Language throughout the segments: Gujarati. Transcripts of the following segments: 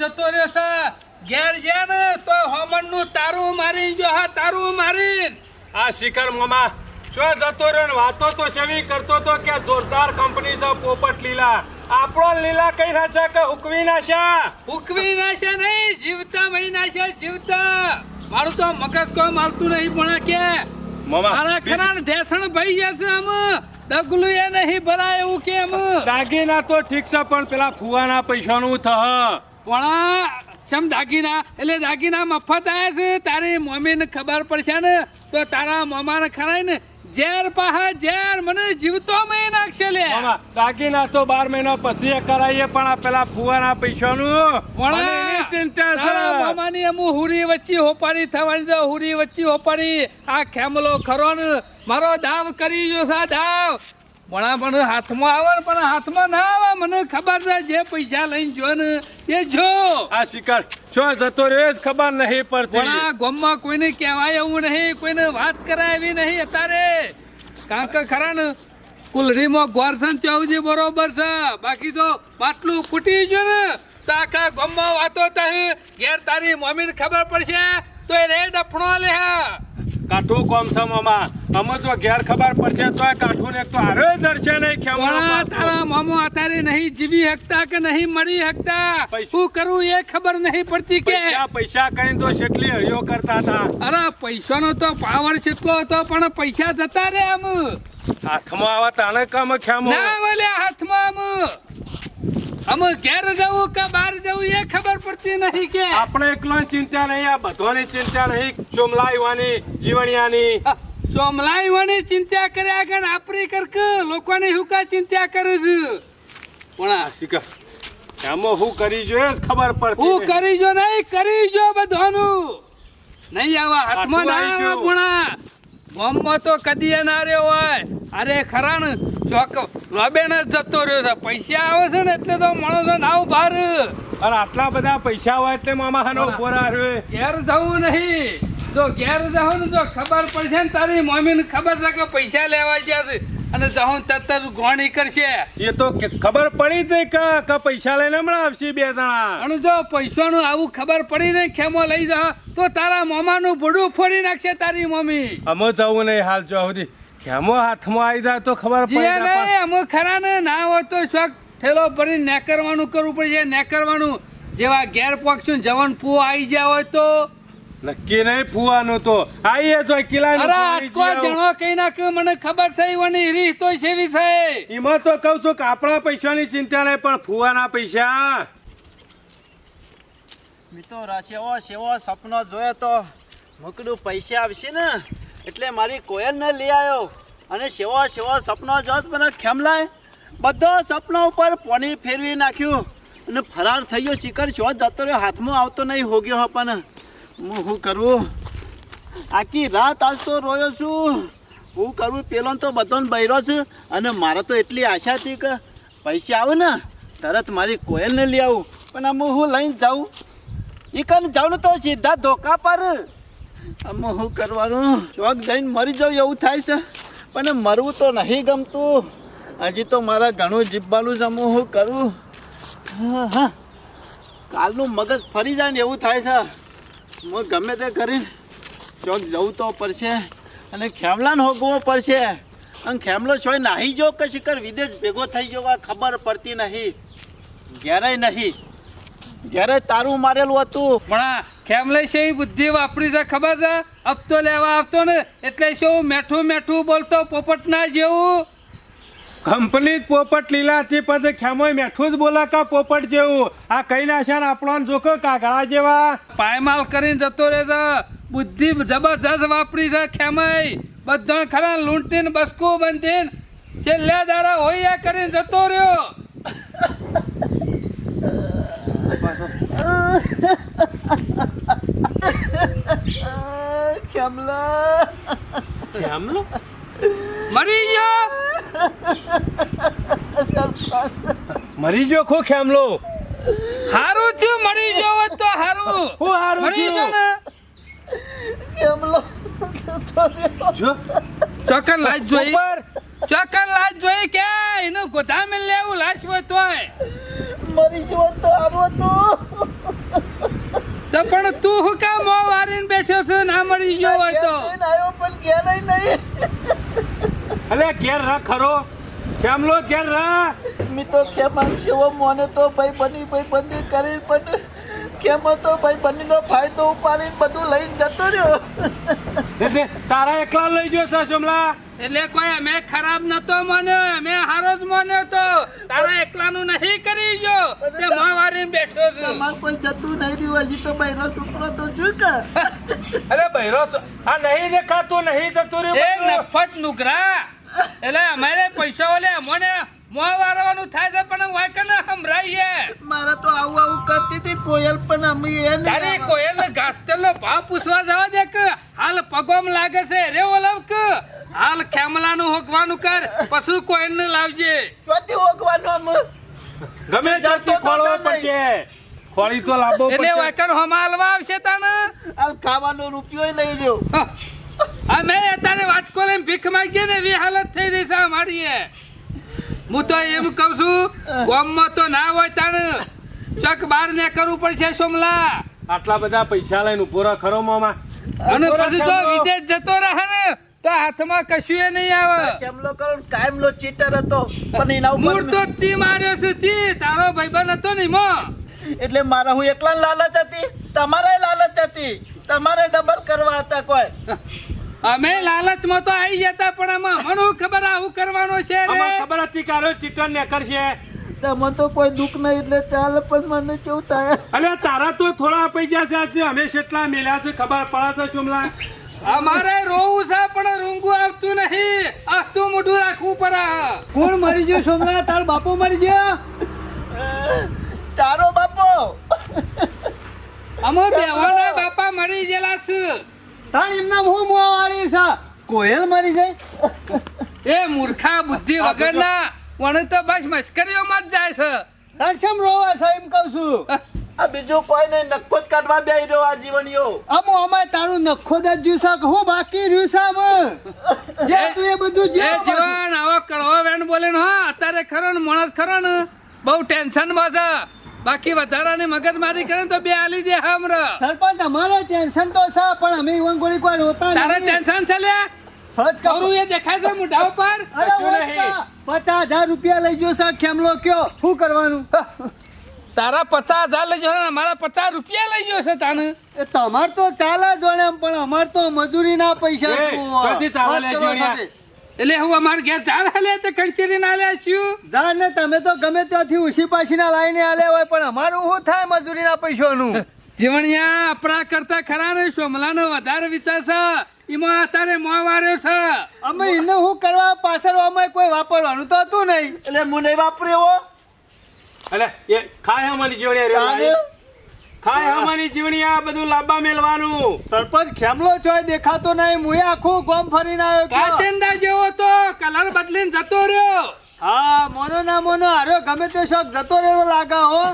જતો રહ્યો છે. ઘેર છે ને તો હોમનનું તારું મારી જો હા તારું મારી આ શિખર મામા શું જતો રહ્યો ને વાતો તો સેવી કરતો તો કે જોરદાર કંપની છે પોપટ લીલા. આપણો લીલા કઈ ના છે કે હુકવી ના છે? હુકવી ના છે નહીં જીવતા મહી છે જીવતા. મારું તો મગજ કોઈ માલતું નહીં પણ કે. મારા ખરા ઢેસણ ભાઈ જશે આમ ડગલું એ નહીં ભરાય એવું કેમ દાગીના તો ઠીક છે પણ પેલા ફુવાના પૈસાનું થહ. પણ સમ દાગીના? એટલે દાગીના મફત આયા છે. તારી મમ્મીને ખબર પડશે ને? તો તારા મમાને ખરાય ને? ઝેર પાહા ઝેર મને જીવતો મેં નાખશે લે. દાગીના તો બાર મહિના પછી એ કરાવીએ પણ આ પેલા ફુવાના પૈસાનું વણા! ચિંતા તારા છે મામાની અમુ હુરી વચ્ચે હોપારી થવાની છે હુરી વચ્ચે હોપારી આ ખેમલો ખરો ને? મારો દાવ કરી જો સા દાવ. ભણા મને હાથમાં આવે પણ હાથમાં ના આવે મને ખબર છે જે પૈસા લઈને જો ને એ જો. આ શિકાર શું જતો રે જ ખબર નહીં પણ પડતી. આ ગોમમાં કોઈને કહેવાય એવું નહીં કોઈને વાત કરાય એવી નહીં અત્યારે. કારણ કે ખરા ને કુલરીમાં ગોરસન ચૌજી બરોબર છે. બાકી તો બાટલું ફૂટી ગયું ને તાકા ગોમમાં વાતો તહી ઘેર તારી મમ્મીને ખબર પડશે તો એ રે ડફણો લે કાઠું કોમ છે મામા અમે જો ઘેર ખબર પડશે તો કાઠું ને તો આરે ધરશે નહીં પણ તારા મામો અત્યારે નહીં જીવી શકતા કે નહીં મળી પૈસા- શું કરવું એ ખબર નહીં પડતી કે? પૈસા પૈસા કરીને તો કેટલી હળીઓ કરતા હતા. અરે પૈસાનો તો પાવર કેટલો હતો પણ પૈસા જતા રે આમ હાથમાં આવા તાણે કામ ખેમો. ના વલે હાથમાં આમ આમ ઘેર જવું કે બહાર જવું એ ખબર પડતી નહીં કે. આપણે એકલો ચિંતા નહીં આ બધાની ચિંતા નહીં ચોમલાઈવાની જીવણિયાની. આ સોમલાઈઓની ચિંતા કર્યા આગળ આપણી કરક લોકોની હું કા ચિંતા કરે છે? પણ આ હું કરી જો ખબર પડતી હું કરી જો નહીં કરી જો બધાનું. નહીં આવા હાથમાં ના આવે ગામમાં તો કદી ના રહ્યો હોય. અરે ખરા ને ચોક જ જતો રહ્યો છે. પૈસા આવે છે ને એટલે તો માણસો નાવ બહાર. અરે આટલા બધા પૈસા હોય એટલે મામા હાનો. બોરા રહ્યો ઘેર જવું નહીં. જો ઘેર જાઉં ને જો ખબર પડશે ને તારી મમ્મીને ખબર છે કે પૈસા લેવા ગયા છે. અને જાઉં તરત ગોણી કરશે. એ તો ખબર પડી જ કે કે પૈસા લઈને હમણાં આવશે બે જણા. અને જો પૈસાનું આવું ખબર પડી ને ખેમો લઈ જા. તો તારા મામાનું ભૂડું ફોડી નાખશે તારી મમ્મી. અમે જવું નહીં હાલ જો સુધી. ખેમો હાથમાં આવી જાય તો ખબર પડે પડી જાય અમુક ખરા ને ના હોય તો શોખ ઠેલો ભરીને નેકરવાનું કરવું પડશે નેકરવાનું. જેવા ઘેર પક્ષું જવાન પૂ આવી ગયા હોય તો? નક્કી નહીં ફુવાનું તો. આઈએ જો કિલા અરે આટકો જણો કઈ નાખ્યું મને ખબર છે વની રીત તો સેવી છે. એમાં તો કહું છું કે આપણા પૈસાની ચિંતા નહીં પણ ફુવાના પૈસા. મિત્રો સેવો સેવો સપનો જોયો તો મૂકડું પૈસા આવશે ને? એટલે મારી કોયલને લઈ આવ્યો અને સેવા સેવા સપનો જો તો મને ખેમલાય બધો સપનો ઉપર પોની ફેરવી નાખ્યું અને ફરાર થઈ ગયો. શિકાર છો જતો રહ્યો. હાથમાં આવતો નહીં હોગ્યો ગયો પણ. હું શું કરું? આખી રાત આજ તો રોયો છું. હું કરું? પેલો તો બધાને બૈરો છે અને મારે તો એટલી આશા હતી કે પૈસા આવે ને, તરત મારી કોયલને લઈ આવું. પણ આમ હું લઈને જાઉં. એ કન જાઉં તો સીધા ધોકા પર. આમાં શું કરવાનું? ચોક જઈને મરી જાઉં એવું થાય છે. પણ મરવું તો નહીં ગમતું. હજી તો મારા ઘણું જીભવાનું છે હું શું કરું? હા કાલનું મગજ ફરી જાય ને એવું થાય છે. હું ગમે તે કરીને ચોક જવું તો પડશે અને ખેમલાને હોગવો પડશે. અને ખેમલો છોય નાહી જો, કે કર વિદેશ ભેગો થઈ ગયો ખબર પડતી નહીં. ઘેરાય નહીં. ઘેરે તારું મારેલું હતું. પણ આ ખેમલે છે એ બુદ્ધિ વાપરી છે ખબર છે? હપ્તો લેવા આવતો ને એટલે શું મેઠું મેઠું બોલતો પોપટ ના જેવું? કંપની જ પોપટ હતી પછી ખેમોય મેઠું જ બોલા કા પોપટ જેવું. આ કઈ નાખ્યા ને આપણો જોખો કાગળા જેવા. પાયમાલ કરીને જતો રહે છે બુદ્ધિ જબરજસ્ત વાપરી છે ખેમય. બધા ખરા લૂંટીને બસકું બંધીને. છેલ્લે દારા હોયા કરીને જતો રહ્યો. ખેમલા ખેમલો મરી ગયો મરી ગયો ખો ખેમલો હારું થયું મરી ગયો તો હારું. હું હારું મરી ગયો? ને? ખેમલો જો. ચોકન લાજ જોઈ. ચોકન લાજ જોઈ કે એનું ગોધામે લેવું લાશ હોય. તોય મરી ગયો તો આવો તો. તો પણ તું હું કામ મો વારીને બેઠો છો ના મરી ગયો હોય તો? આવ્યો પણ ઘેર નહીં. અલે ઘેર રા ખરો. કેમલો ઘેર રા મી તો કેમ આમ સેવો મોને તો ભાઈ બની ભાઈ બંધી કરી પણ કેમ હતો ભાઈ બંધીનો ફાયદો ઉપાડી બધું લઈને જતો રહ્યો. એટલે તારા એકલા લઈ ગયો છે જમલા? એટલે કોઈ અમે ખરાબ નતો માન્યો અમે હારો જ માન્યો તો. તારા એકલાનું નહીં કરી ગયો. તે મોં વારીને બેઠો છે. તમારે કોઈ જતું નહીં રહ્યું હજી તો બહેનો છોકરો તો શું કર અરે બૈરો છો. આ નહીં દેખાતું નહીં જતું રહ્યું એ નફટ નુકરા. એટલે અમારે પૈસા ઓલે અમને મોં વારવાનું થાય છે પણ વાયકન સંભળાઈએ. મારા તો આવું આવું કરતી હતી કોયલ પણ અમે એ તારી નહીં કોયલ ઘાસતેલનો ભાવ પૂછવા જવા દે કે હાલ પગોમ લાગે છે રે ઓલવ કે હાલ ખેમલાનું હોકવાનું કર પશુ કોયલને લાવજે. ચોથી અમે ગમે જાતથી ખોળવો પડશે. ખોળી તો લાવવો પડશે. વાયકન હોમાં હાલવા આવશે તાને? આ ખાવાનો રૂપિયો લઈ લ્યો. અમે તારે વાત કોલે ભીખ માંગીએ ને એવી હાલત થઈ રહી છે અમારી. હું તો એમ કહું છું ગામમાં તો ના હોય તાણ. ચોક બાર ને કરવું પડશે સોમલા. આટલા બધા પૈસા લઈને ઊભો રહો ખરો મોમાં. અને પછી તો વિદેશ જતો રહે ને તો હાથમાં કશું એ નહીં આવે. કેમલો કરો કાયમનો ચીટર હતો પણ એના મૂળ તો તી માર્યો છે તી તારો ભાઈબંધ હતો ને મો એટલે મારા હું એકલા લાલચ હતી? તમારે લાલચ હતી. તમારે ડબલ કરવા હતા કોઈ. અમે લાલચમાં તો આવી જતા પણ આમાં મને ખબર આવું કરવાનું છે ખબર હતી કે આરો ચીટર નેકર છે તમે તો કોઈ દુઃખ નહીં એટલે ચાલ પણ મને કેવું થાય? અલે તારા તો થોડા પૈસા છે આજે અમે કેટલા મેલ્યા છે ખબર પડે છે ચુમલા. અમારે રોવું છે પણ રૂંગું આવતું નહીં. આખતું મોઢું રાખવું પડે કોણ મરી ગયો સોમલા તાર બાપો મરી ગયો? તારો બાપો. અમે બેવાના બાપા મરી ગયેલા છે. તાર એમના હું મોં વાળી છે. કોયલ મરી જાય એ મૂર્ખા બુદ્ધિ વગરના વણ તો બસ મશ્કરીઓમાં જ જાય છે. તાર શેમ રોવા સાહેબ એમ કહું છું. આ બીજું કોઈ નહીં નખો જ કાઢવા બે રહ્યો આ જીવનીઓ. અમો અમાય તારું નખો જ જ્યુ છે હું બાકી રહ્યું છે જે તું એ બધું જે જીવન આવા કડવા વેણ બોલે હા અત્યારે ખરો ને માણસ ખરો ને બહુ ટેન્શનમાં છે. બાકી વધારાની મગજમારી કરે તો બે આલી દે હમણાં સરપંચ અમારે ટેન્શન તો છે પણ અમે ઈવન કોઈ રોતા તારે ટેન્શન છે લે? સચ કરું એ દેખાય છે મુઢા ઉપર? કશું નહીં. કા, પચાસ હજાર રૂપિયા લઈ ગયો છે ખેમલો કયો? શું કરવાનું? તારા પચાસ હજાર લઈ જવાના મારા પચાસ રૂપિયા લઈ ગયો છે તાને. એ તમાર તો ચાલે જોડે પણ અમાર તો મજૂરી ના પૈસા જુઓ. ચાલે જીવણિયા? એટલે હું અમાર ઘેર જાણ હાલે તે કંચેરી ના લે છું. જાણ ને તમે તો ગમે ત્યાંથી ઉછી પાછીના લાઈને આલે હોય પણ અમારું શું થાય મજૂરીના પૈસાનું? જીવણિયા આપણા કરતા ખરા ને સોમલાનો વધારે વિતાશે એમાં અત્યારે મોં વાર્યો છે. અમે એને શું કરવા પાછળ અમે કોઈ વાપરવાનું તો હતું નહીં. એટલે હું નહીં વાપર્યો એટલે એ ખાય અમારી જીવણી ખાય અમારી જીવણી આ બધું લાંબા મેલવાનું સરપંચ ખેમલો છો દેખાતો નહીં. મુએ આખું ગોમ ફરીને આવ્યો કાચંદા જેવો તો કલર બદલીને જતો રહ્યો. હા મોનો ના મોનો આરો ગમે તે શોખ જતો રહ્યો લાગે હો.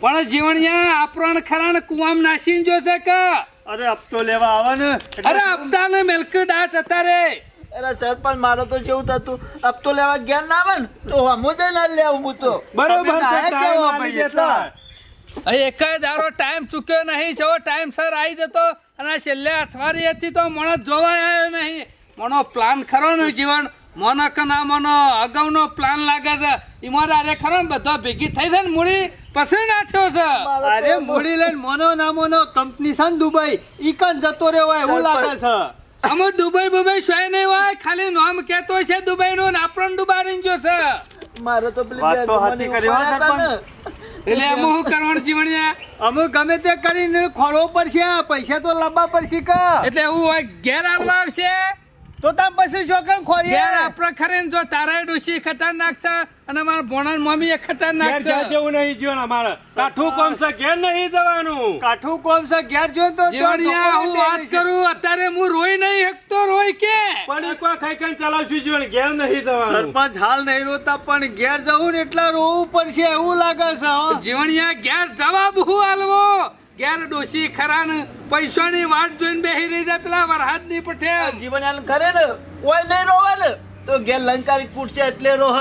પણ જીવણિયા આપરણ ખરાણ કુવામ કુવામ જો જોશે કે? અરે હપ્તો લેવા આવે ને. અરે અબદાને મિલ્ક દાટ અત્યારે અરે સરપંચ મારો તો જેવું થતું. હપ્તો તો લેવા ગયા ના આવે ને તો હમું જઈને લેવું હું તો. બરોબર એક જ દારો ટાઈમ ચૂક્યો નહીં. છો ટાઈમ સર આવી જતો અને છેલ્લે અઠવાડિયેથી તો માણસ જોવાય આવ્યો નહીં. મનો પ્લાન ખરો ને જીવન? મોનો કે ના મોનો? અગાઉનો પ્લાન લાગે છે. એમાં અરે ખરો ને બધો ભેગી થઈ છે ને મૂડી? પછી નાખ્યો છે. અરે મોડી લઈને મોનો ના મોનો કંપની છે ને દુબઈ ઈ કણ જતો રહ્યો હોય એવું લાગે છે. અમે દુબઈ બુબઈ સોય નહીં હોય ખાલી નામ કહેતો છે દુબઈ નું ને આપણને ડુબાડી ગયો છે. મારો તો પેલી વાત તો સાચી કરી ને. એટલે અમુક શું કરવાનું જીવણિયા અમે ગમે તે કરીને ખોળવો પડશે પૈસા તો લાવવા પડશે કે. એટલે એવું હોય ઘેર હાલવા આવશે? તો તાર પછી શોખન ખોરી યાર આપણે ખરે જો તારા ડોશી ખતરનાક છે અને મારા ભોણા મમ્મી એ ખતરનાક છે. ઘેર જેવું નહીં જીવન અમારે. કાઠું કોમ છે ઘેર નહીં જવાનું. કાઠું કોમ છે ઘેર જો તો જીવણિયા હું વાત કરું અત્યારે હું રોઈ નહીં હકતો રોઈ કે? પણ એક વાર ખાઈ ખાઈને ચલાવશું જીવન ઘેર નહીં જવાનું. સરપંચ હાલ નહીં રોતા પણ ઘેર જવું ને એટલા રોવું પડશે એવું લાગે છે હો. જીવણિયા ઘેર જવાબ હું આલવો? ઘેર ડોશી ખરાન પૈસાની વાટ જોઈને બેહી રહી જાય. પેલા વરહાદની પઠે જીવન કરે ને, ઓય નહીં રોવે ને, તો ઘેર લંકારી કૂટશે એટલે રોહ.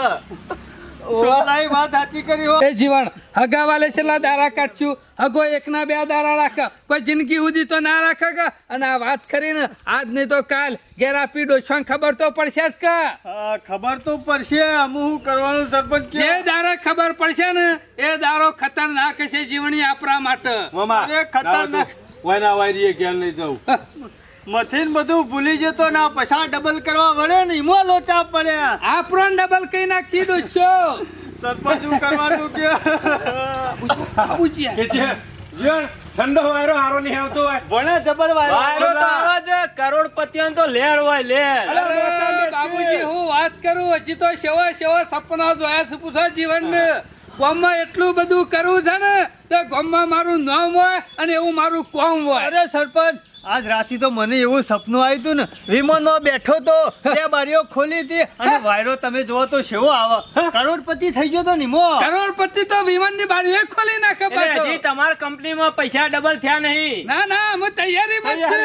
સોલાઈ વાત સાચી કરી હો. એ જીવન હગાવાલે છેલ્લા દારા કાઢશું. હગો એકના બે દારા રાખે. કોઈ જિંદગી સુધી તો ના રાખે કે અને આ વાત કરીને આજ નહીં તો કાલ ઘેરા પીડો છો ખબર તો પડશે જ કે. ખબર તો પડશે. અમુ શું કરવાનું સરપંચ જે કે દારા ખબર પડશે ને એ દારો ખતરનાક છે જીવણી આપણા માટે. અરે, ખતરનાક. વાયના વાયરીએ ક્યાં લઈ જાઉં. મથીન બધું ભૂલી જતો ના પૈસા ડબલ કરવા વળે ને ઈમો લોચા પડ્યા. આપણો ડબલ કઈ નાખી દો છો. સરપંચ શું કરવાનું કે? પૂછ્યા. કે છે જીવન ઠંડો વાયરો હારો નહીં આવતો હોય. ભણે જબર વાયરો. વાયરો તો આવા જ કરોડપતિઓ તો લેર હોય લેર. બાબુજી હું વાત કરું હજી તો સેવા સેવા સપના જોયા છે પૂછો જીવન. ગામમાં એટલું બધું કરવું છે ને તો ગામમાં મારું નામ હોય અને એવું મારું કોમ હોય. અરે સરપંચ આજ રાતે તો મને એવું સપનું આવ્યું હતું ને વિમાનમાં બેઠો તો બે બારીઓ ખોલી હતી અને વાયરો તમે જોવો તો શેવો આવે. કરોડપતિ થઈ ગયો તો નિમો. કરોડપતિ તો વિમાનની બારીઓ ખોલી નાખે. હજી તમારા કંપનીમાં પૈસા ડબલ થયા નહીં. ના ના અમે તૈયારીમાં છે.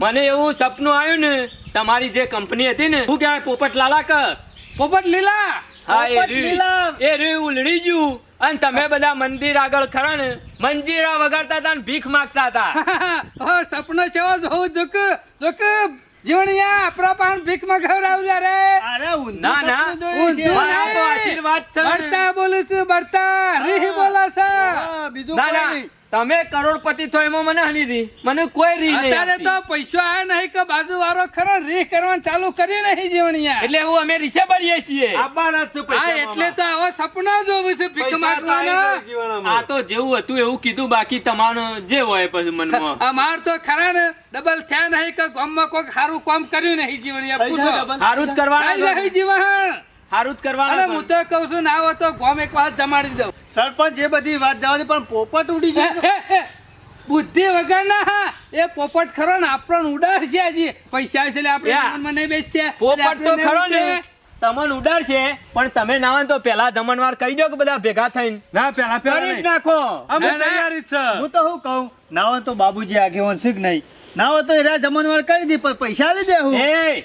મને એવું સપનું આવ્યું ને તમારી જે કંપની હતી ને શું કહેવાય પોપટ લાલા કર. પોપટ લીલા હા એ લીલા. એ રહ્યું ઉલડી ગયું. અને તમે બધા મંદિર આગળ ખરા ને મંજીરા વગાડતા હતા ને ભીખ માંગતા હતા. હો સપનો કેવો જોઉં જોક જોક જીવણિયા આપણા પણ ભીખમાં ઘવરાવજે રે. અરે ના, ના. છે. ઊંધું મારા આશીર્વાદ છે બળતા બોલું છું બળતા. રીહ બોલા છે બીજું ના. તમે કરોડપતિ તો એમાં મને હની રી. મને કોઈ રી નહીં અત્યારે તો પૈસો આયા નહીં કે બાજુ વાળો ખરો રી કરવાનું ચાલુ કરી નહીં જીવણિયા એટલે હું અમે રીસે પડીએ છીએ. આપવાના છે પૈસા હા એટલે તો આવો સપના જોવું છે ભીખ માંગવાના. આ તો જેવું હતું એવું કીધું બાકી તમારું જે હોય પછી મનમાં. અમાર તો ખરા ને ડબલ થયા નહીં કે ગામમાં કોઈ સારું કામ કર્યું નહીં જીવણિયા પૂછો. સારું જ કરવાનું નહીં જીવણ. હારું જ હું તો કહું છું ના હોય તો ગોમ એક વાત જમાડી દઉં. સરપંચ એ બધી વાત જવાની પણ પોપટ ઉડી જાય. બુદ્ધિ વગરના હા. એ પોપટ ખરો ને આપણને ઉડાડ છે હજી. પૈસા છે આપણે મને બેચશે પોપટ તો ખરો ને. તમન. ઉડાડ છે પણ તમે ના હોય તો પેલા જમણવાર કરી દો કે બધા ભેગા થઈને. ના પેલા પેલા નાખો. અમે ના, ના. તૈયારી છે. હું તો હું કહું ના હોય તો બાબુજી આગેવાન શીખ નહીં? ના હોય તો એરા જમણવાર કરી દી પણ પૈસા લઈ દે હું. એ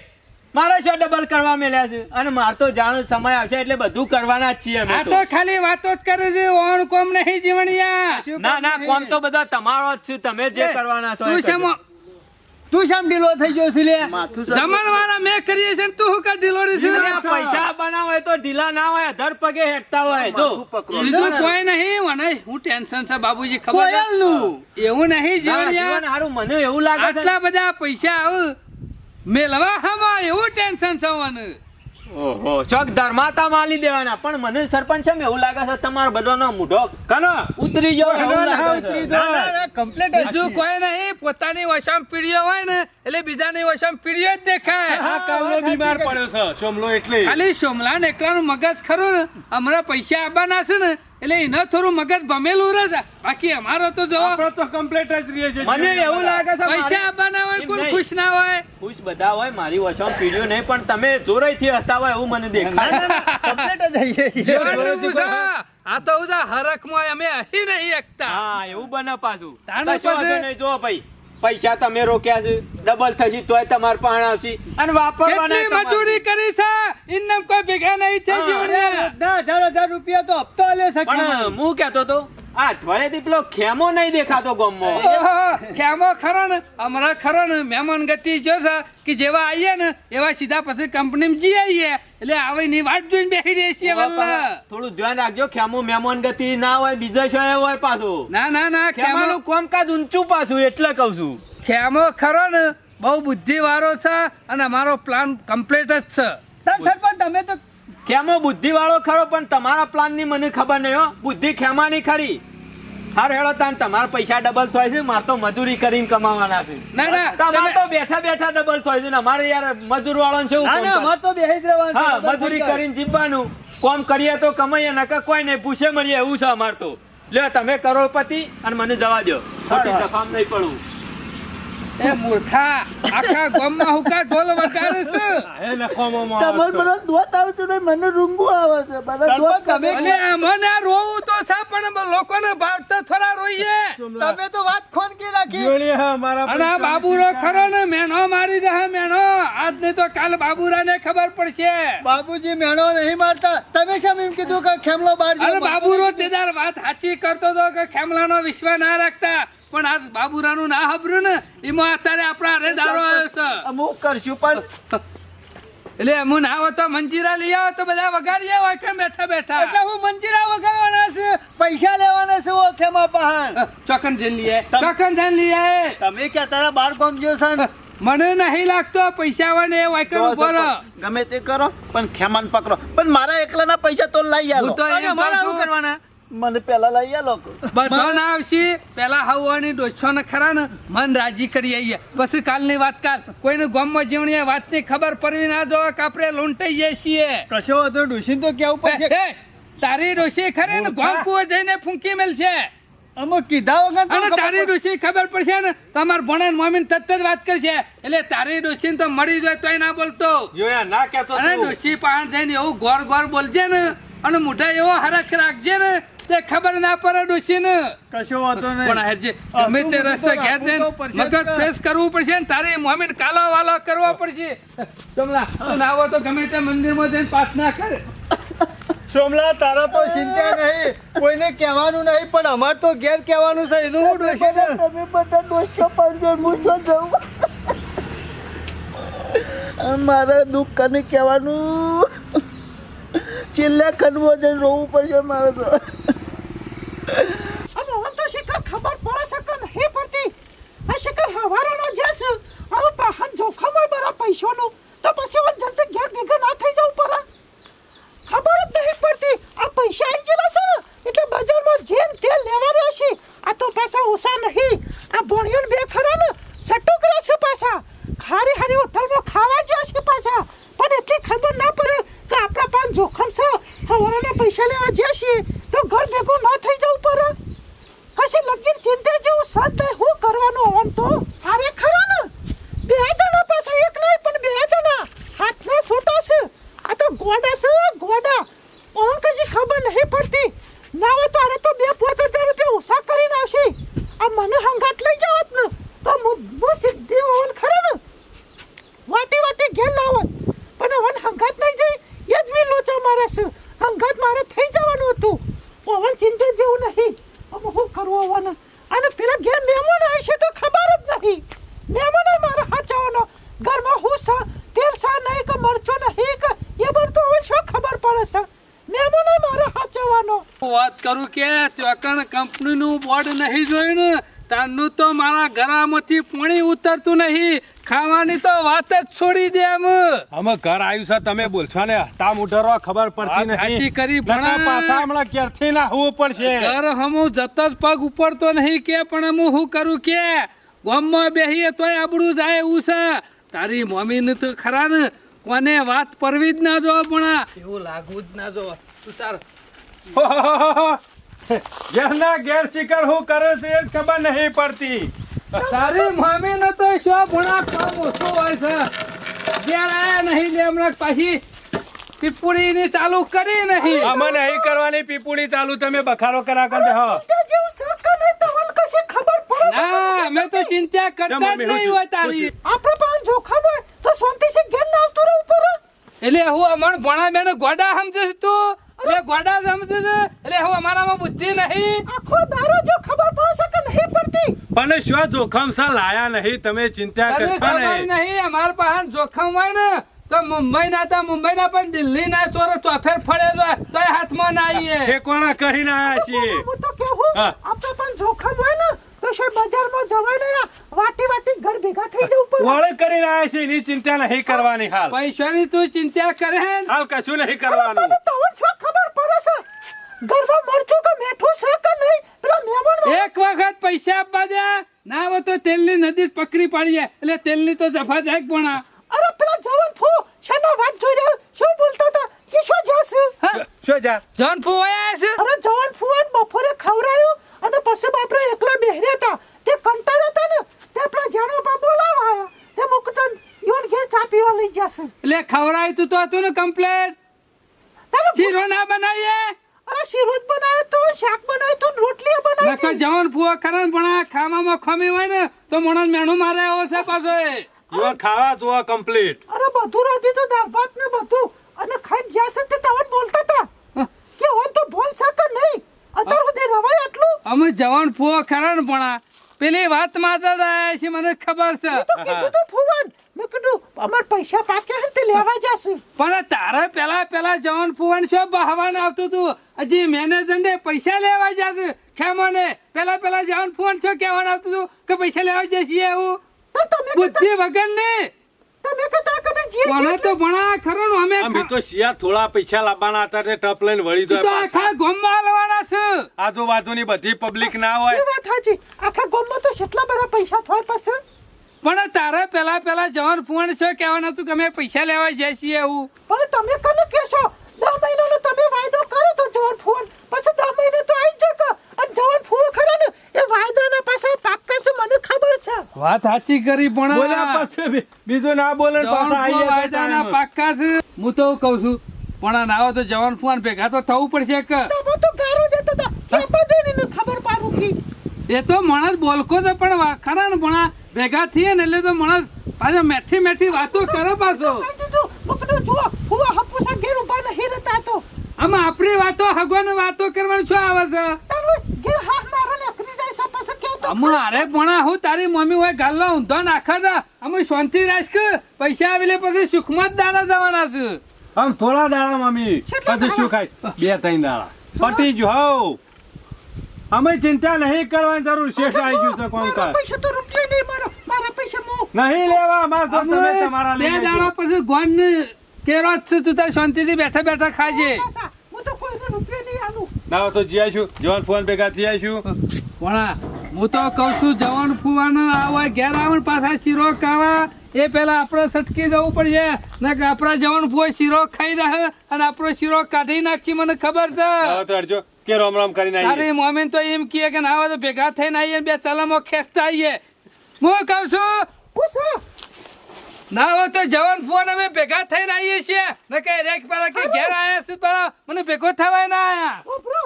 મારે શો ડબલ કરવા મેલ્યા છે? અને માર તો જાણ સમય આવશે એટલે બધું કરવાના જ છીએ આ તો. ખાલી વાતો જ કરે છે ઓન કોમ નહીં જીવણિયા. ના ના કોમ તો બધા તમારો જ છે તમે જે કરવાના છો તું કરજો. તું શામ ઢીલો થઈ ગયો છે લે? મેં કરીએ છે ને તું શું કા રે છે? પૈસા બનાવો હોય તો ઢીલા ના હોય અધર પગે હેઠતા હોય જો. બીજું કોઈ નહીં મને હું ટેન્શન છે બાબુજી ખબર એવું નહીં જીવણિયા. હારું મને એવું લાગે છે. આટલા બધા પૈસા આવ મેલવા હામાં એવું ટેન્શન છે ઓહો ચોક ધર્માતા માલી દેવાના. પણ મને સરપંચ છે એવું લાગે છે તમારો બધાનો મૂઢો કનો? ઉતરી ગયો એવું ના, લાગે ઉતરી છે. જાઓ. ના, ના, ના, complete જ બીજું કોઈ નહીં પોતાની વશામ પીડીઓ હોય ને એટલે બીજાની વશામ પીડ્યો જ દેખાય. હા કાવલો બીમાર પડ્યો છે સોમલો એટલે. ખાલી સોમલા ને એકલાનું મગજ ખરું ને હમણાં પૈસા આવવાના છે ને એટલે એના થોડું મગજ ભમેલું રહે બાકી અમારો તો જો આપણો તો કમ્પ્લીટ જ રહીએ છે. મને એવું લાગે છે પૈસા મારી- આવવાના હોય કોઈ ખુશ ના હોય. ખુશ બધા હોય મારી વર્ષો પીડ્યું નહીં પણ તમે જોરાઈ થી હતા હોય એવું મને દેખાય. જ આ તો ઉદા હરખમાં અમે અહીં નહીં એકતા. હા એવું બને પાછું. તાનું કશો નહીં, જો ભાઈ. પૈસા તમે રોક્યા છે ડબલ થશે તોય તમારે પાણ આવશે. અને વાપરવાના કેટલી મજૂરી કરી છે ઇન્નમ કોઈ ભેગા નહીં છે હા. હજાર હજાર રૂપિયા તો હપ્તો લે છે પણ હું કહેતો તો આ અઠવાડિયેથી પેલો ખેમો નહીં દેખાતો ગમો. ખેમો ખરો ને હમણાં ખરો ને મહેમાન ગતિ જો છે કે જેવા આવીએ ને એવા સીધા પછી કંપનીમાં જી આવીએ એટલે આવે ની વાત જોઈને બેસી રહી છીએ વલ્લા. થોડું ધ્યાન રાખજો ખેમો મહેમાન ગતિ ના હોય બીજા હોય પાછું. ના ના ના ખેમો ખેમાનું કામકાજ ઊંચું પાછું એટલે કહું છું. ખેમો ખરો ને બહુ બુદ્ધિ વાળો છે અને અમારો પ્લાન કમ્પ્લીટ જ છે. સરપંચ તમે તો ખેમો બુદ્ધિ વાળો ખરો પણ તમારા પ્લાનની મને ખબર નહીં હો. બુદ્ધિ ખેમાની ખરી. હાર હેળો તાન તમારા પૈસા ડબલ થાય છે મારે તો મજૂરી કરીને કમાવાના છે. ના, ના, તમારે તો બેઠા બેઠા ડબલ થાય છે ને અમારે યાર મજૂર વાળો છે ના ના અમાર તો બેહી જ રહેવાનું હા મજૂરી કરીને જીવવાનું. કોમ કરીએ તો કમાઈએ નકર કોઈ નહીં પૂછે મળીએ એવું છે અમાર તો. લ્યો તમે કરોડપતિ અને મને જવા દો ખોટી તફામ નહીં પડવું એ મૂર્ખા આખા ગામમાં હુકા ઢોલ વગાડે છે. એ લખવામાં તમારે આવે છે. દોત આવે છે ને મને રૂંગું આવે છે. બધા દોત તમે અને મને રોવું તો છે પણ લોકોને ભાવતા થોડા રોઈએ. તમે તો વાત ખોનકી રાખી. જોડે હા મારા અને આ બાબુરો ખરો ને મેનો મારી દે મેનો આજ નહીં તો કાલ બાબુરાને ખબર પડશે. બાબુજી મેણો નહીં મારતા. તમે શેમ એમ કીધું કે ખેમલો બાર અરે બાબુરો? તેદાર વાત સાચી કરતો હતો કે ખેમલાનો વિશ્વાસ ના રાખતા. પણ આ બાબુરાનું ના હબરું ને એમાં અત્યારે આપણા અરે દારો આવ્યો છે. અમુક કરશું પણ એટલે હું ના આવો તો મંજીરા લઈ આવો તો બધા વગાડીએ કે બેઠા બેઠા. એટલે હું મંજીરા વગાડવાના છે પૈસા લેવાના છે ઓખે માં પહાણ ચોકન જઈને લઈએ ચોકન જઈને લઈએ તમે કે તારા બાર કોમ જો છે? મને નહીં લાગતો પૈસા વાને એ વાયકર તો ઊભો ગમે તે કરો પણ ખેમાન પકડો. પણ મારા એકલાના પૈસા તો લઈ આવો હું તો એ અમારે શું કરવાના? મને પેલા લઈ આલો. બધો ના આવશે. પેલા હવાની ડોછો ને ખરા ને મન રાજી કરી આવીએ પછી કાલની વાત કાલ. કોઈને ગામમાં જીવણી વાતની ખબર પડવી ના જોવા કે આપણે લૂંટાઈ જઈએ છીએ. કશો વાંધો ડુસીન તો કેવું પડશે? તારી ડોશી ખરે ને ગામ કુવો જઈને ફૂંકી મેલશે. અમે કીધા વગર અને ખબર તારી પડે. ખબર પડશે ને તમાર ભણા મમ્મી તરત જ વાત કરશે. એટલે તારી ડોશી તો મળી જાય તોય ના બોલતો. જોયા ના કેતો અને તું. પાસે જઈને એવું ગોર ગોર બોલજે ને અને મોઢા એવો હરખ રાખજે ને તે ખબર ના પડે ડોશી ને કશો નહીં. પણ આજે ગમે તે રસ્તે ઘેર મગજ ફેસ કરવું પડશે ને તારે મમ્મી કાલો વાલો કરવો પડશે. સોમલા તું ના તો ગમે તે મંદિરમાં જઈને પ્રાર્થના કરે. સોમલા તારા તો ચિંતા નહીં. કોઈને કહેવાનું નહીં પણ અમાર તો ઘેર કહેવાનું છે. એનું હું ડોશે ને તમે બધા દોસ્તો પાંચો મૂછો જવું મારે દુઃખ કને કહેવાનું. છેલ્લા ખનવો જઈને રોવું પડશે મારે તો અને હવે તો શિખર ખબર પડે છે કે નહીં પડતી આ શિખર હવારાનો જસ હવે વાહન જોખમ હોય બરા પૈસાનું તો પછી હવે જલ્દી ઘેર ભેગા ના થઈ જવું પડે ખબર જ નહીં પડતી. આ પૈસા આવી ગયેલા છે ને? એટલે બજારમાં જેમ તેલ લેવા રહ્યા છે. આ તો પાછા ઓછા નહીં. આ ભણ્યું બે ખરા ને? સટુક રહેશે પાછા. ખારી હારી હોટલમાં ખાવા ગયા છે પાછા. પણ એટલી ખબર ના પડે કે આપણા પાસે જોખમ છે. હવાના પૈસા લેવા જ્યાં છીએ. તો ઘર ભેગું ના થઈ જવું પડે કશે લગીર ચિંતા જેવું સાથ હું કરવાનું આમ તો અરે ખરા ને બે જણા પાસે એક નહીં પણ બે જણા હાથના છૂટા છે આ તો ગોડા છે, ગોડા. ઓન કશી ખબર નહીં પડતી. ના હોય તો અરે તો બે પાંચ હજાર રૂપિયા ઓછા કરીને આવશે આ મને હંગાટ લઈ જાવત ને તો હું હું સીધી ઓન ખરા ને વાટી વાટી ઘેર લાવત પણ ઓન હંગાત નહીં જઈ એ જ બી લોચા મારે છે હંગાત મારે થઈ જવાનું હતું ઓવન ચિંતા જેવું નહીં હવે હું કરવું આવવાના અને પેલા ઘેર મહેમાન આવે છે તો ખબર જ નહીં મહેમાન મારે હાચવાનો ઘરમાં હું સા તેલ સા નહીં કે મરચો નહીં કે એ બધું તો હવે શું ખબર પડે છે? મહેમાનો મારે હાચવાનો વાત કરું કે ચોકણ કંપનીનું બોર્ડ નહીં જોયું ને તારનું તો મારા ઘરામાંથી પાણી ઉતરતું નહીં. ખાવાની તો વાત જ છોડી દે એમ. અમે ઘર આવ્યું છે તમે બોલશો ને? તા ઉઠરવા ખબર પડતી નથી સાચી કરી, ભણા. પાછા હમણાં ક્યારથી ના હોવું પડશે. ઘર હમું જતો જ પગ ઉપડતો નહીં કે પણ હું હું કરું કે? ગામમાં બેહીએ તોય આબડું જાય એવું છે. તારી મમ્મીને તો ખરા ને કોને વાત પરવી જ ના જો પણ એવું લાગવું જ ના જો તું તાર ઘેરના ઘેર શિકાર હું કરે છે એ ખબર નહીં પડતી. તારી મામી ને તો શો ભણા કામ ઓછું હોય છે. ઘેર આયા નહીં લે હમણાં પાછી પીપુડી ની ચાલુ કરી નહીં. અમે નહીં કરવાની પીપુડી ચાલુ તમે બખારો કરા કરે હો. ખબર ના અમે તો ચિંતા કરતા જ નહીં હોય તારી. આપણે પણ જો હોય તો શાંતિથી ઘેર ના આવતું રહેવું પડે એટલે હું અમારું ભણા બેન ગોડા સમજે છે તું. એટલે ગોડા સમજે છે. એટલે હું અમારામાં બુદ્ધિ નહીં. આખો દારો જો ખબર પડે છે કે નહીં પડતી? પણ શું જોખમ સા લાયા નહીં. તમે ચિંતા કરશો નહીં. નહીં અમાર પાસે જોખમ હોય ને તો મુંબઈ ના તો મુંબઈ ના પણ દિલ્હી ના ચોરો ચોફેર ફળેલો જો તોય હાથમાં ના આવીએ. ઠેકોણા કરીને આયા છીએ. હું તો કેવું? આપણે પણ જોખમ હોય ને તો બજારમાં જવાય નહીં વાટી વાટી ઘર ભેગા થઈ જવું પડે વળે કરી રહ્યા છે એની ચિંતા નહીં કરવાની હાલ. પૈસાની તું ચિંતા કરે હાલ કશું નહીં કરવાનું. તો છો ખબર પડે છે? ઘરમાં મરચું કે મેઠું છે કે નહીં? પેલા મહેમાન એક વખત પૈસા આપવા દે. ના હોય તો તેલની નદી પકડી પાડીએ. એટલે તેલની તો જફા જાય પણ? અરે પેલા જવન ફો શેના વાત જોઈ રહ્યો? શું બોલતા હતા? કે શું જાશે શું જા જવન ફો આયા છે અરે જવન ફો બપોરે ખવડાયું. અને પછી બાપરે એકલા બેહર્યા હતા તે કંટાળ્યા હતા ને. તે આપણા જાણો પા બોલાવા આયા. તે મુકતન યોન ઘેર ચા પીવા લઈ જશે. એટલે ખવરાય તું તો હતું ને કમ્પ્લેટ તારે શીરો ના બનાવીએ? અરે શીરો જ બનાવ્યો તો શાક બનાવ્યું તો નકર જવાન ફુવા ખરા ને પણ આ ખાવામાં ખમી હોય ને તો મોણસ મેણું મારે આવો છે પાછો એ. ઈવન ખાવા જોવા કમ્પ્લીટ અરે બધું રાધી તો દાળ ભાત ને બધું. અને ખાઈ જશે તે તમને બોલતા હતા કે હું તો બોલ શકે નહીં અત્યાર સુધી રવાય આટલું અમે જવાન ફુવા ખરા ને પણ. પેલી વાત માતા રહ્યા છે મને ખબર છે. કીધું તું ફુવન મેં કીધું અમાર પૈસા પાક્યા હે તે લેવા જશે. પણ તારે પેલા પેલા જવાન ફુવાન છો બહાવાને આવતું તું? હજી મેનેજર ને પૈસા લેવા જશે. ખેમોને પેલા પેલા જવાન ફુવાન છો કહેવાનું આવતું તું? કે પૈસા લેવા જશે એવું? બુદ્ધિ વગર ને તમે કહેતા કે મેં કોને તો ભણા ખરો ને અમે અમે તો શિયા થોડા પૈસા લાવવાના હતા તે ટપ લઈને વળી તો આખા ગોમમાં હાલવાના છે. આજુબાજુની બધી પબ્લિક ના હોય. વાત સાચી. આખા ગામમાં તો કેટલા બધા પૈસા થાય પછી પણ તારે પેલા પેલા જવાનું પૂર્ણ છે કહેવાનું હતું કે અમે પૈસા લેવા જઈએ એવું. પણ તમે કને કહેશો દસ મહિનાનો તમે વાયદો કરો તો જવાન ફોન પછી દસ મહિને તો આવી જ જશે અને જવાન ફોન ખરા ને એ વાયદાના પાછા પાક્કા છે મને ખબર છે વાત સાચી કરી બોલ્યા પણ પછી બીજું ના બોલે. પાક્કા છે. હું તો કઉ છું પણ આ નાવો તો જવાન ફોન ભેગા તો થવું પડશે કે તમે તો ગારો જતા હતા કે બધે ને ખબર પાડું એ તો માણસ બોલકો તો પણ ખરા ને પણ ભેગા થઈએ ને એટલે તો માણસ પાછો મેઠી મેઠી વાતો કરે પાછો. આમાં આપણી વાતો હગવાની વાતો કરવાની શું આવે છે તારો ઘેર હાથ મારો ને અકરી જાય છે પછી કેવું તો અમે અરે પણ હું તારી મમ્મી હોય ગાલ્લો ઊંધો નાખે છે. અમે શાંતિ રાખ કે? પૈસા આવેલે પછી સુખમાં જ દાડા જવાના છે. આમ થોડા દાડા મમ્મી. પછી શું ખાય? બે ત્રણ દાડા પટી જ હવ અમે ચિંતા નહીં કરવાની જરૂર શેષ આવી ગયું છે કોણ કર પૈસા તો રૂપિયા નહીં મારા મારા પૈસા મો. નહીં લેવા માર તો તમે તમારા બે લઈ દાડા લેજો. પછી ગોન કેરો છે તું તાર શાંતિથી બેઠા બેઠા ખાજે. હું તો કોઈને રૂપિયા નહીં આલું ના તો જી આવીશું જવાન ફોન ભેગા થઈ આવીશું પણ હું તો કઉ છું જવાનું ફુવાનો આવા ઘેર આવે પાછા શીરો ખાવા. એ પેલા આપણે સટકી જવું પડશે. ને કે આપણા જવાન ફુવા શીરો ખાઈ રહે અને આપણો શીરો કાઢી નાખી મને ખબર છે. કે રોમ રોમ કરીને આવીએ. તારી તો એમ કહે કે ના તો ભેગા થઈને આવીએ બે ચલામાં ખેંચતા આવીએ. હું કહું છું ના હોય તો જવાન ફોન અમે ભેગા થઈને આવીએ છીએ. ને કે રેક પેલા કે ઘેર આવ્યા છે પેલા મને ભેગો થવાય ના આયા ઓ બ્રો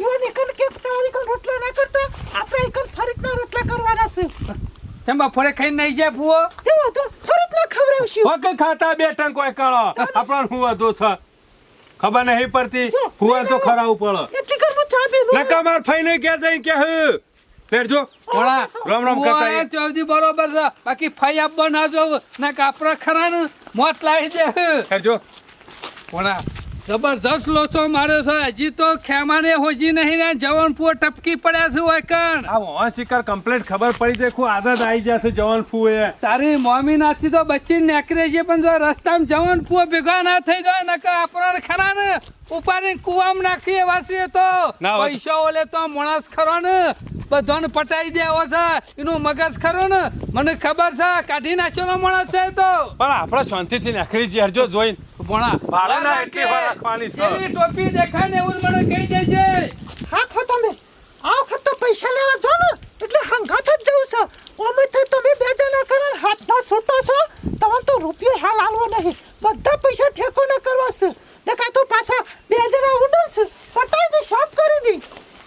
ઈવન એકન કે તારી કન રોટલા ના કરતા આપણે એકન ફરીતના રોટલા કરવાના છે ચંબા ફોડે ખાઈને નહીં જાય ફુઓ તેવો તો ફરીતના ખવડાવશું. વખત ખાતા બે ટંક કોઈ કળો. આપણને હું વધુ છે? ખબર નહીં પડતી. જો, તો ખરાવું પડે એટલી કરવો ચા પીનું નકા માર ફઈને ક્યાં જઈ કે હું. લેરજો ઓળા રામ રામ કરતા ત્યાં બરોબર છે. બાકી ફાઈ આપવા ના જો ના કાપરા ખરા ને મોત લાવી દે લેરજો ભોળા, જબરજસ્ત લોચો માર્યો છે. હજી તો ખેમાને હોજી નહીં ને જવનપુર ટપકી પડ્યા છે હોય કણ આ વહન શિકાર કમ્પ્લેટ ખબર પડી જાય. ખૂબ આદત આવી જશે જવનપુ એ તારી મોમી નાથી તો બચી નેકરે છે પણ જો રસ્તામાં જવાન ફુઓ ભેગા ના થઈ જાય નકર આપણને ખરા ને ઉપાડી કુવામાં નાખીએ વાસીએ તો. ના. પૈસા ઓલે તો મોણસ ખરો ને બધાને પટાઈ દેવો છે. એનું મગજ ખરો ને મને ખબર છે કાઢી નાખેલો મોણસ છે તો. પણ આપણે શાંતિથી નાખડી હરજો જોઈને. ભણા ભાડાના એટલી વાર રાખવાની છે. એવી ટોપી દેખાય ને એવું મને કહી દેજે. હા ખો તમે. આ વખત તો પૈસા લેવા જો ને એટલે હંગાત જ જવું છે. ઓમે તો તમે બે જણા કરે હાથના છૂટો છો. તમે તો રૂપિયો હાલ આલવો નહીં. બધા પૈસા ઠેકો ના કરવા છે. ને કાં તો પાછા બે જણા ઉડન છે. પટાઈ દે શોપ કરી દી.